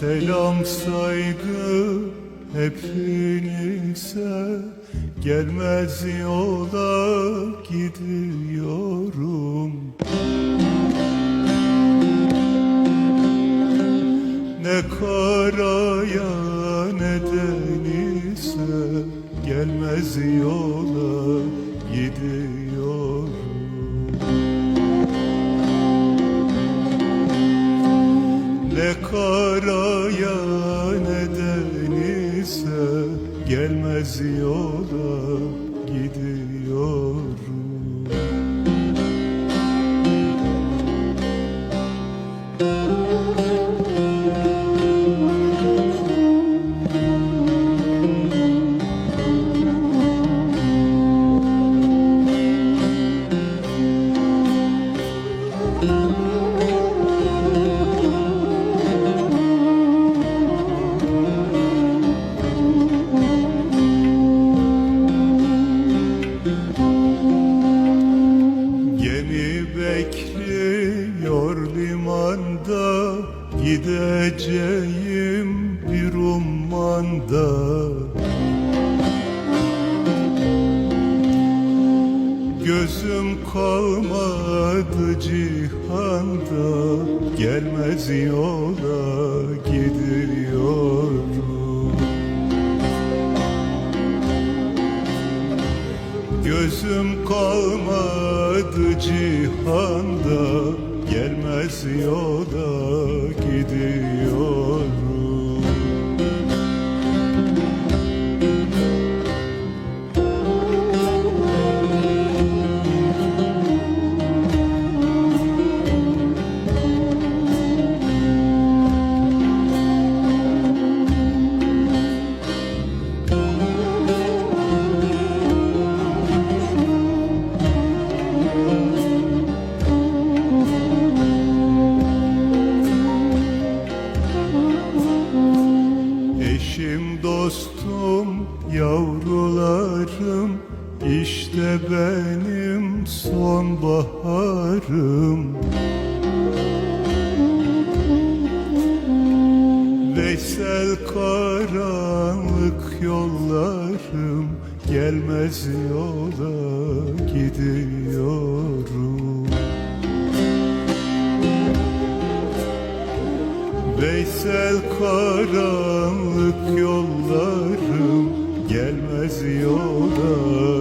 Selam saygı hepinize. Gelmez yola gidiyorum. Ne karaya ne denize. Gelmez yola karaya ne denize Gelmez yola gidiyorum. Gemi bekliyor limanda Gideceğim bir ummanda Gözüm kalmadı cihanda Gelmez yola gidiyorum Gözüm kalmadı cihanda Gelmez yola gidiyorum Eşim dostum yavrularım işte benim sonbaharım. Veysel karanlık yollarım Gelmez yola gidiyorum. Veysel karanlık yollarım Gelmez yola